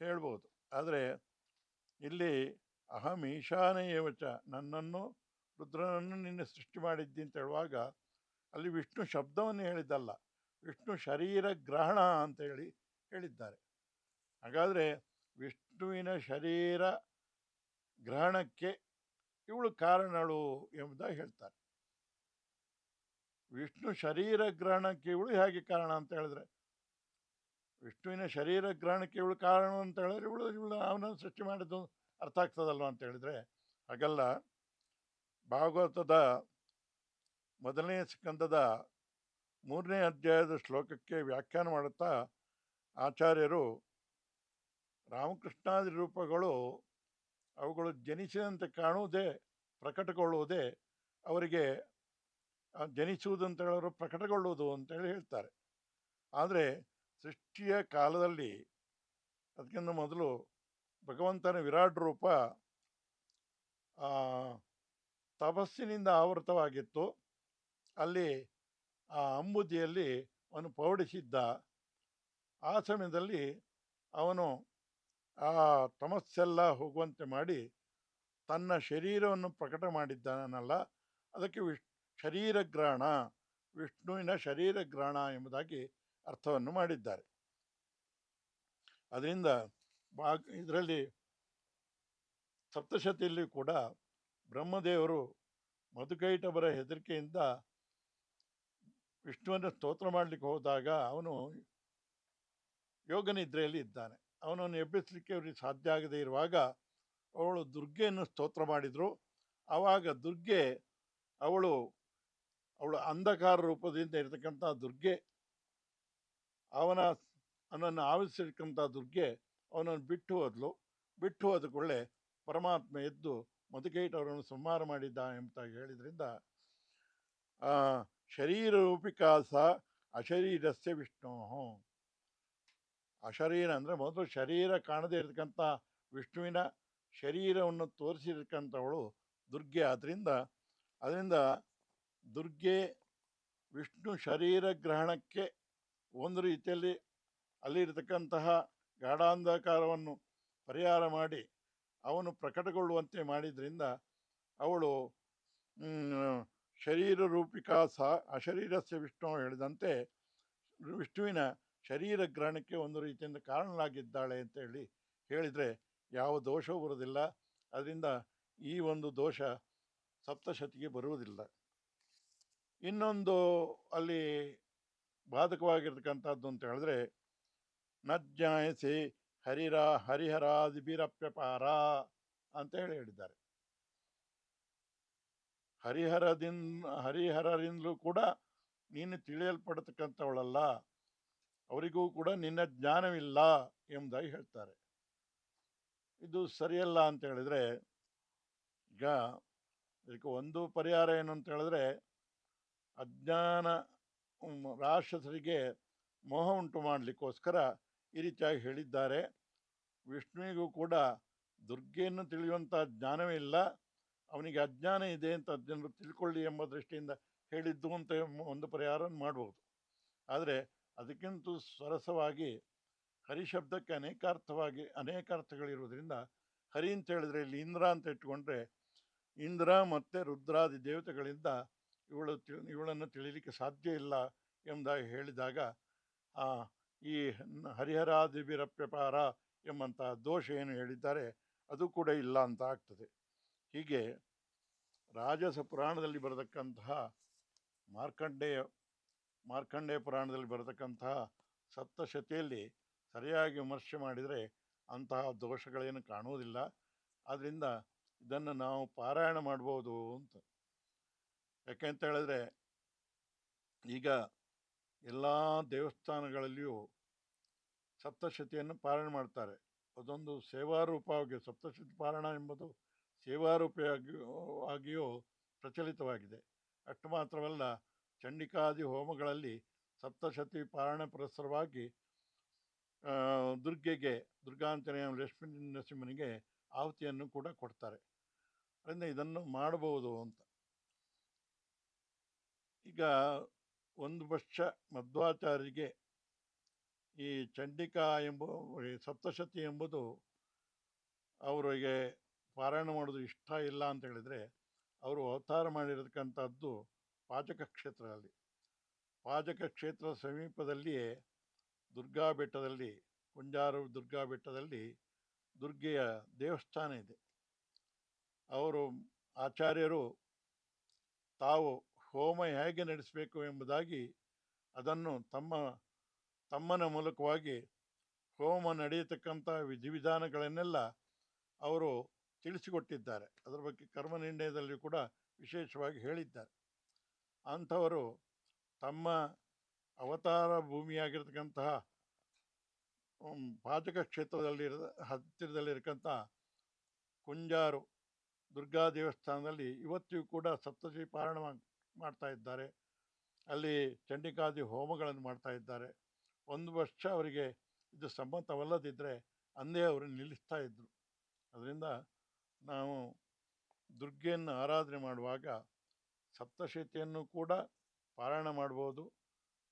ಹೇಳ್ಬೋದು. ಆದರೆ ಇಲ್ಲಿ ಅಹಂ ಈಶಾನೇಯವಚ ನನ್ನನ್ನು ರುದ್ರನನ್ನು ನಿನ್ನೆ ಸೃಷ್ಟಿ ಮಾಡಿದ್ದಿ ಅಂತ ಹೇಳುವಾಗ ಅಲ್ಲಿ ವಿಷ್ಣು ಶಬ್ದವನ್ನು ಹೇಳಿದ್ದಲ್ಲ, ವಿಷ್ಣು ಶರೀರ ಗ್ರಹಣ ಅಂತ ಹೇಳಿ ಹೇಳಿದ್ದಾರೆ. ಹಾಗಾದರೆ ವಿಷ್ಣುವಿನ ಶರೀರ ಗ್ರಹಣಕ್ಕೆ ಇವಳು ಕಾರಣಳು ಎಂಬುದಾಗಿ ಹೇಳ್ತಾರೆ. ವಿಷ್ಣು ಶರೀರ ಗ್ರಹಣಕ್ಕೆ ಇವಳು ಹೇಗೆ ಕಾರಣ ಅಂತ ಹೇಳಿದ್ರೆ ವಿಷ್ಣುವಿನ ಶರೀರ ಗ್ರಹಣಕ್ಕೆ ಇವಳು ಕಾರಣ ಅಂತ ಹೇಳಿದ್ರೆ ಇವಳು ಇವಳು ಅವನ ಸೃಷ್ಟಿ ಮಾಡಿದ್ದು ಅರ್ಥ ಆಗ್ತದಲ್ವ ಅಂತ ಹೇಳಿದ್ರೆ ಹಾಗಲ್ಲ. ಭಾಗವತದ ಮೊದಲನೇ ಸ್ಕಂದದ ಮೂರನೇ ಅಧ್ಯಾಯದ ಶ್ಲೋಕಕ್ಕೆ ವ್ಯಾಖ್ಯಾನ ಮಾಡುತ್ತಾ ಆಚಾರ್ಯರು ರಾಮಕೃಷ್ಣಾದಿ ರೂಪಗಳು ಅವುಗಳು ಜನಿಸಿದಂತೆ ಕಾಣುವುದೇ, ಪ್ರಕಟಗೊಳ್ಳುವುದೇ, ಅವರಿಗೆ ಜನಿಸುವುದಂತ ಹೇಳೋರು ಪ್ರಕಟಗೊಳ್ಳುವುದು ಅಂತೇಳಿ ಹೇಳ್ತಾರೆ. ಆದರೆ ಸೃಷ್ಟಿಯ ಕಾಲದಲ್ಲಿ ಅದಕ್ಕಿಂತ ಮೊದಲು ಭಗವಂತನ ವಿರಾಟ್ ರೂಪ ತಪಸ್ಸಿನಿಂದ ಆವೃತವಾಗಿತ್ತು. ಅಲ್ಲಿ ಆ ಅಂಬುದಿಯಲ್ಲಿ ಅವನು ಪೌಡಿಸಿದ್ದ. ಆ ಸಮಯದಲ್ಲಿ ಅವನು ಆ ತಮಸ್ಸೆಲ್ಲ ಹೋಗುವಂತೆ ಮಾಡಿ ತನ್ನ ಶರೀರವನ್ನು ಪ್ರಕಟ ಮಾಡಿದ್ದಾನಲ್ಲ, ಅದಕ್ಕೆ ವಿಶ್, ಶರೀರಗ್ರಹಣ, ವಿಷ್ಣುವಿನ ಶರೀರಗ್ರಹಣ ಎಂಬುದಾಗಿ ಅರ್ಥವನ್ನು ಮಾಡಿದ್ದಾರೆ. ಅದರಿಂದ ಇದರಲ್ಲಿ ಸಪ್ತಶತಿಯಲ್ಲಿ ಕೂಡ ಬ್ರಹ್ಮದೇವರು ಮಧುಕೈಟವರ ಹೆದರಿಕೆಯಿಂದ ವಿಷ್ಣುವನ್ನು ಸ್ತೋತ್ರ ಮಾಡಲಿಕ್ಕೆ ಹೋದಾಗ ಅವನು ಯೋಗನಿದ್ರೆಯಲ್ಲಿ ಇದ್ದಾನೆ. ಅವನನ್ನು ಎಬ್ಬಿಸಲಿಕ್ಕೆ ಅವರಿಗೆ ಸಾಧ್ಯ ಆಗದೇ ಇರುವಾಗ ಅವಳು ದುರ್ಗೆಯನ್ನು ಸ್ತೋತ್ರ ಮಾಡಿದರು. ಆವಾಗ ದುರ್ಗೆ ಅವಳು ಅವಳು ಅಂಧಕಾರ ರೂಪದಿಂದ ಇರತಕ್ಕಂಥ ದುರ್ಗೆ ಅವನ ಅವನನ್ನು ಆವರಿಸಿರ್ತಕ್ಕಂಥ ದುರ್ಗೆ ಅವನನ್ನು ಬಿಟ್ಟು ಹೋದ್ಲು. ಬಿಟ್ಟು ಹೋದ ಕೂಡಲೇ ಪರಮಾತ್ಮ ಎದ್ದು ಮಧುಕೇಟ್ ಅವರನ್ನು ಸಂಹಾರ ಮಾಡಿದ್ದ ಅಂತ ಹೇಳಿದ್ರಿಂದ ಶರೀರ ರೂಪಿಕಾಸ ಅಶರೀರಸ್ಯ ವಿಷ್ಣು ಅಶರೀರ ಅಂದರೆ ಮೊದಲು ಶರೀರ ಕಾಣದೇ ಇರತಕ್ಕಂಥ ವಿಷ್ಣುವಿನ ಶರೀರವನ್ನು ತೋರಿಸಿರ್ತಕ್ಕಂಥವಳು ದುರ್ಗೆ. ಆದ್ದರಿಂದ ಅದರಿಂದ ದುರ್ಗೆ ವಿಷ್ಣು ಶರೀರ ಗ್ರಹಣಕ್ಕೆ ಒಂದು ರೀತಿಯಲ್ಲಿ ಅಲ್ಲಿರತಕ್ಕಂತಹ ಗಾಢಾಂಧಕಾರವನ್ನು ಪರಿಹಾರ ಮಾಡಿ ಅವನು ಪ್ರಕಟಗೊಳ್ಳುವಂತೆ ಮಾಡಿದ್ರಿಂದ ಅವಳು ಶರೀರ ರೂಪಿಕಾ ಸಹ ಅಶರೀರಸ್ಯ ವಿಷ್ಣು ಹೇಳಿದಂತೆ ವಿಷ್ಣುವಿನ ಶರೀರ ಗ್ರಹಣಕ್ಕೆ ಒಂದು ರೀತಿಯಿಂದ ಕಾರಣನಾಗಿದ್ದಾಳೆ ಅಂತ ಹೇಳಿ ಹೇಳಿದರೆ ಯಾವ ದೋಷವೂ ಬರೋದಿಲ್ಲ ಅದರಿಂದ ಈ ಒಂದು ದೋಷ ಸಪ್ತಶತಿಗೆ ಬರುವುದಿಲ್ಲ. ಇನ್ನೊಂದು ಅಲ್ಲಿ ಬಾಧಕವಾಗಿರ್ತಕ್ಕಂಥದ್ದು ಅಂತ ಹೇಳಿದ್ರೆ ನಜ್ಜಾಯಸಿ ಹರಿರ ಹರಿಹರಾದಿಬಿರಪ್ಯಪಾರ ಅಂತ ಹೇಳಿ ಹೇಳಿದ್ದಾರೆ. ಹರಿಹರದಿಂದ, ಹರಿಹರರಿಂದಲೂ ಕೂಡ ನೀನು ತಿಳಿಯಲ್ಪಡತಕ್ಕಂಥವಳಲ್ಲ, ಅವರಿಗೂ ಕೂಡ ನಿನ್ನ ಜ್ಞಾನವಿಲ್ಲ ಎಂಬುದಾಗಿ ಹೇಳ್ತಾರೆ. ಇದು ಸರಿಯಲ್ಲ ಅಂತ ಹೇಳಿದ್ರೆ ಈಗ ಇದಕ್ಕೆ ಒಂದು ಪರಿಹಾರ ಏನು ಅಂತ ಹೇಳಿದ್ರೆ ಅಜ್ಞಾನ ರಾಕ್ಷಸರಿಗೆ ಮೋಹ ಉಂಟು ಮಾಡಲಿಕ್ಕೋಸ್ಕರ ಈ ರೀತಿಯಾಗಿ ಹೇಳಿದ್ದಾರೆ. ವಿಷ್ಣುವಿಗೂ ಕೂಡ ದುರ್ಗೆಯನ್ನು ತಿಳಿಯುವಂಥ ಜ್ಞಾನವೇ ಇಲ್ಲ. ಅವನಿಗೆ ಅಜ್ಞಾನ ಇದೆ ಅಂತ ಜನರು ತಿಳ್ಕೊಳ್ಳಿ ಎಂಬ ದೃಷ್ಟಿಯಿಂದ ಹೇಳಿದ್ದು ಅಂತ ಒಂದು ಪರಿಹಾರ ಮಾಡ್ಬೋದು. ಆದರೆ ಅದಕ್ಕಿಂತ ಸರಸವಾಗಿ ಹರಿ ಶಬ್ದಕ್ಕೆ ಅನೇಕಾರ್ಥವಾಗಿ ಅನೇಕ ಅರ್ಥಗಳಿರುವುದರಿಂದ ಹರಿ ಅಂತ ಹೇಳಿದ್ರೆ ಇಲ್ಲಿ ಇಂದ್ರ ಅಂತ ಇಟ್ಕೊಂಡ್ರೆ ಇಂದ್ರ ಮತ್ತು ರುದ್ರಾದಿ ದೇವತೆಗಳಿಂದ ಇವಳು ತಿ ಇವಳನ್ನು ತಿಳಿಲಿಕ್ಕೆ ಸಾಧ್ಯ ಇಲ್ಲ ಎಂಬುದಾಗಿ ಹೇಳಿದಾಗ ಆ, ಈ ಹರಿಹರಾದಿಬಿರಪ್ಯಪಾರ ಎಂಬಂತಹ ದೋಷ ಏನು ಹೇಳಿದ್ದಾರೆ ಅದು ಕೂಡ ಇಲ್ಲ ಅಂತ ಆಗ್ತದೆ. ಹೀಗೆ ರಾಜಸ ಪುರಾಣದಲ್ಲಿ ಬರತಕ್ಕಂತಹ ಮಾರ್ಕಂಡೇಯ ಮಾರ್ಕಂಡೇಯ ಪುರಾಣದಲ್ಲಿ ಬರತಕ್ಕಂತಹ ಸಪ್ತಶತಿಯಲ್ಲಿ ಸರಿಯಾಗಿ ವಿಮರ್ಶೆ ಮಾಡಿದರೆ ಅಂತಹ ದೋಷಗಳೇನು ಕಾಣುವುದಿಲ್ಲ. ಆದ್ದರಿಂದ ಇದನ್ನು ನಾವು ಪಾರಾಯಣ ಮಾಡ್ಬೋದು ಅಂತ. ಯಾಕೆಂತ ಹೇಳಿದ್ರೆ ಈಗ ಎಲ್ಲ ದೇವಸ್ಥಾನಗಳಲ್ಲಿಯೂ ಸಪ್ತಶತಿಯನ್ನು ಪಾರಾಯಣ ಮಾಡ್ತಾರೆ. ಅದೊಂದು ಸೇವಾರೂಪವಾಗಿ ಸಪ್ತಶತಿ ಪಾರಣ ಎಂಬುದು ಸೇವಾರೂಪಿಯಾಗಿ, ಆಗಿಯೂ ಪ್ರಚಲಿತವಾಗಿದೆ. ಅಷ್ಟು ಮಾತ್ರವಲ್ಲ, ಚಂಡಿಕಾದಿ ಹೋಮಗಳಲ್ಲಿ ಸಪ್ತಶತಿ ಪಾರಣ ಪುರಸ್ಸರವಾಗಿ ದುರ್ಗೆಗೆ, ದುರ್ಗಾಂಜನೇಯ ಲಕ್ಷ್ಮೀ ನರಸಿಂಹನಿಗೆ ಆಹುತಿಯನ್ನು ಕೂಡ ಕೊಡ್ತಾರೆ. ಅದರಿಂದ ಇದನ್ನು ಮಾಡಬಹುದು ಅಂತ. ಈಗ ಒಂದು ವರ್ಷ ಮಧ್ವಾಚಾರ್ಯರಿಗೆ ಈ ಚಂಡಿಕಾ ಎಂಬ ಸಪ್ತಶತಿ ಎಂಬುದು ಅವರಿಗೆ ಪಾರಾಯಣ ಮಾಡೋದು ಇಷ್ಟ ಇಲ್ಲ ಅಂತ ಹೇಳಿದರೆ ಅವರು ಅವತಾರ ಮಾಡಿರತಕ್ಕಂಥದ್ದು ಪಾಚಕ ಕ್ಷೇತ್ರದಲ್ಲಿ ಪಾಚಕ ಕ್ಷೇತ್ರ ಸಮೀಪದಲ್ಲಿಯೇ ದುರ್ಗಾ ಬೆಟ್ಟದಲ್ಲಿ ಕುಂಜಾರು ದುರ್ಗಾ ಬೆಟ್ಟದಲ್ಲಿ ದುರ್ಗೆಯ ದೇವಸ್ಥಾನ ಇದೆ. ಅವರು ಆಚಾರ್ಯರು ತಾವು ಹೋಮ ಹೇಗೆ ನಡೆಸಬೇಕು ಎಂಬುದಾಗಿ ಅದನ್ನು ತಮ್ಮ, ತಮ್ಮನ ಮೂಲಕವಾಗಿ ಹೋಮ ನಡೆಯತಕ್ಕಂಥ ವಿಧಿವಿಧಾನಗಳನ್ನೆಲ್ಲ ಅವರು ತಿಳಿಸಿಕೊಟ್ಟಿದ್ದಾರೆ. ಅದರ ಬಗ್ಗೆ ಕರ್ಮ ನಿರ್ಣಯದಲ್ಲಿ ಕೂಡ ವಿಶೇಷವಾಗಿ ಹೇಳಿದ್ದಾರೆ. ಅಂಥವರು ತಮ್ಮ ಅವತಾರ ಭೂಮಿಯಾಗಿರ್ತಕ್ಕಂತಹ ಪಾಚಕ ಕ್ಷೇತ್ರದಲ್ಲಿ ಹತ್ತಿರದಲ್ಲಿರ್ತಕ್ಕಂಥ ಕುಂಜಾರು ದುರ್ಗಾ ದೇವಸ್ಥಾನದಲ್ಲಿ ಇವತ್ತಿಗೂ ಕೂಡ ಸಪ್ತಶಿ ಪಾರಾಯಣ ಮಾಡ್- ಮಾಡ್ತಾ ಇದ್ದಾರೆ. ಅಲ್ಲಿ ಚಂಡಿಕಾದಿ ಹೋಮಗಳನ್ನು ಮಾಡ್ತಾ ಇದ್ದಾರೆ. ಒಂದು ವರ್ಷ ಅವರಿಗೆ ಇದು ಸಮ್ಮತವಲ್ಲದಿದ್ದರೆ ಅಂದೇ ಅವರು ನಿಲ್ಲಿಸ್ತಾ ಇದ್ದರು ಅದರಿಂದ ನಾವು ದುರ್ಗೆಯನ್ನು ಆರಾಧನೆ ಮಾಡುವಾಗ ಸಪ್ತಶತಿಯನ್ನು ಕೂಡ ಪಾರಾಯಣ ಮಾಡ್ಬೋದು,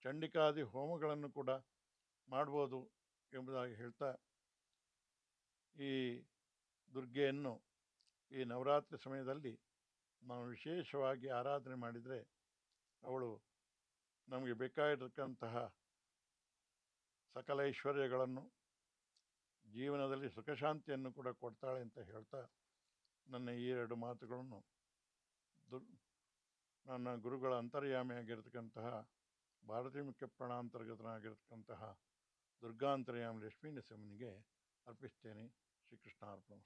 ಚಂಡಿಕಾದಿ ಹೋಮಗಳನ್ನು ಕೂಡ ಮಾಡ್ಬೋದು ಎಂಬುದಾಗಿ ಹೇಳ್ತಾ ಈ ದುರ್ಗೆಯನ್ನು ಈ ನವರಾತ್ರಿ ಸಮಯದಲ್ಲಿ ನಾವು ವಿಶೇಷವಾಗಿ ಆರಾಧನೆ ಮಾಡಿದರೆ ಅವಳು ನಮಗೆ ಬೇಕಾಗಿರತಕ್ಕಂತಹ ಸಕಲ ಐಶ್ವರ್ಯಗಳನ್ನು ಜೀವನದಲ್ಲಿ ಸುಖಶಾಂತಿಯನ್ನು ಕೂಡ ಕೊಡ್ತಾಳೆ ಅಂತ ಹೇಳ್ತಾ ನನ್ನ ಈ ಎರಡು ಮಾತುಗಳನ್ನು ದುರ್ ನನ್ನ ಗುರುಗಳ ಅಂತರ್ಯಾಮಿಯಾಗಿರ್ತಕ್ಕಂತಹ ಭಾರತೀಯ ಮುಖ್ಯ ಪ್ರಾಣಾಂತರ್ಗತನಾಗಿರ್ತಕ್ಕಂತಹ ದುರ್ಗಾಂತರ್ಯಾಮಿ ಲಕ್ಷ್ಮೀ ನರಸಿಂಹನಿಗೆ ಅರ್ಪಿಸ್ತೇನೆ. ಶ್ರೀಕೃಷ್ಣ ಅರ್ಪಣ